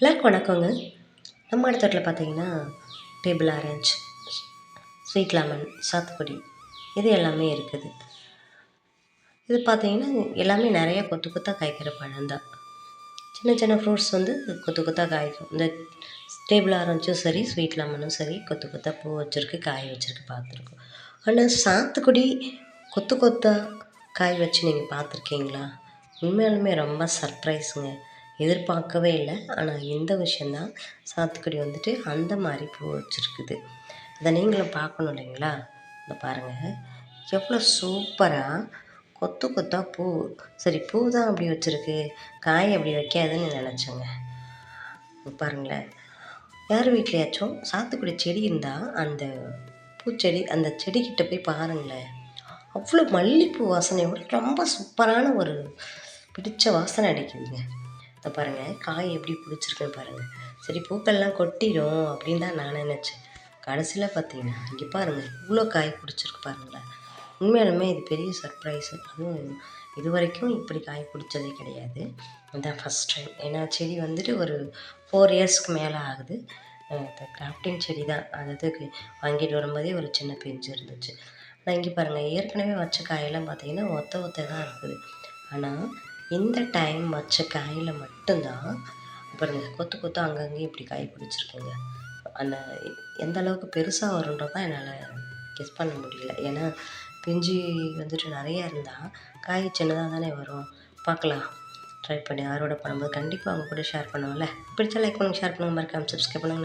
எல்லாருக்கும் வணக்கங்க. நம்ம இடத்துல பார்த்தீங்கன்னா டேபிள் ஆரஞ்ச் ஸ்வீட் லெமன் சாத்துக்குடி இது எல்லாமே இருக்குது. இது பார்த்தீங்கன்னா எல்லாமே நிறையா கொத்து கொத்தாக காய்க்கிற பழம்தான் சின்ன சின்ன ஃப்ரூட்ஸ் வந்து கொத்து கொத்தாக காய்க்கும். இந்த டேபிள் ஆரஞ்சும் சரி ஸ்வீட் லெமனும் சரி கொத்து கொத்தாக பூ வச்சுருக்கு காய் வச்சுருக்கு பார்த்துருக்கோம் ஆனால் சாத்துக்குடி கொத்து கொத்தாக காய் வச்சு நீங்கள் பார்த்துருக்கீங்களா உண்மையாலுமே ரொம்ப சர்ப்ரைஸுங்க எதிர்பார்க்கவே இல்லை. ஆனால் இந்த விஷயந்தான் சாத்துக்குடி வந்துட்டு அந்த மாதிரி பூ வச்சுருக்குது அதை நீங்களும் பார்க்கணும் இல்லைங்களா? இந்த பாருங்கள் எவ்வளோ சூப்பராக கொத்து கொத்தாக பூ. சரி பூ தான் அப்படி வச்சுருக்கு. காய் அப்படி வைக்காதுன்னு நினச்சேங்க. பாருங்களேன். யார் வீட்லையாச்சும் சாத்துக்குடி செடி இருந்தால் அந்த பூச்செடி அந்த செடிக்கிட்ட போய் பாருங்களேன். அவ்வளோ மல்லிகைப்பூ வாசனையோட ரொம்ப சூப்பரான ஒரு பிடிச்ச வாசனை அடிக்குதுங்க. இதை பாருங்கள் காய் எப்படி பிடிச்சிருக்குன்னு பாருங்கள் சரி பூக்கள்லாம் கொட்டிடும் அப்படின்னு தான் நான் நினச்சேன். கடைசியில் பார்த்தீங்கன்னா இங்கே பாருங்கள் இவ்வளோ காய் பிடிச்சிருக்கு பாருங்களேன் உண்மையாலுமே இது பெரிய சர்ப்ரைஸு அதுவும் இது வரைக்கும் இப்படி காய் பிடிச்சதே கிடையாது. இதுதான் ஃபஸ்ட் டைம் ஏன்னா செடி வந்துட்டு ஒரு ஃபோர் இயர்ஸ்க்கு மேலே ஆகுது. இந்த கிராஃப்டிங் செடி தான். அதாவது வாங்கிட்டு வரும்போதே ஒரு சின்ன பெஞ்சு இருந்துச்சு. ஆனால் இங்கே பாருங்கள் ஏற்கனவே வச்ச காயெல்லாம் பார்த்தீங்கன்னா ஒத்த ஒத்த தான் இருக்குது. ஆனால் இந்த டைம் வச்ச காயில் மட்டும்தான் பாருங்கள் கொத்து கொத்து அங்கங்கே இப்படி காய் பிடிச்சிருக்குங்க. அந்த எந்த அளவுக்கு பெருசாக வருன்றதான் தான் என்னால் கெஸ் பண்ண முடியல. ஏன்னா பிஞ்சு வந்துட்டு நிறையா இருந்தால் காய் சின்னதாக தானே வரும். பார்க்கலாம். ட்ரை பண்ணி அறுவடை பண்ணும்போது கண்டிப்பாக அவங்க கூட ஷேர் பண்ணுவோம்ல. பிடிச்சா லைக் பண்ணுங்கள் ஷேர் பண்ணுங்கள் மறக்காமல் சப்ஸ்கிரைப் பண்ணுங்கள்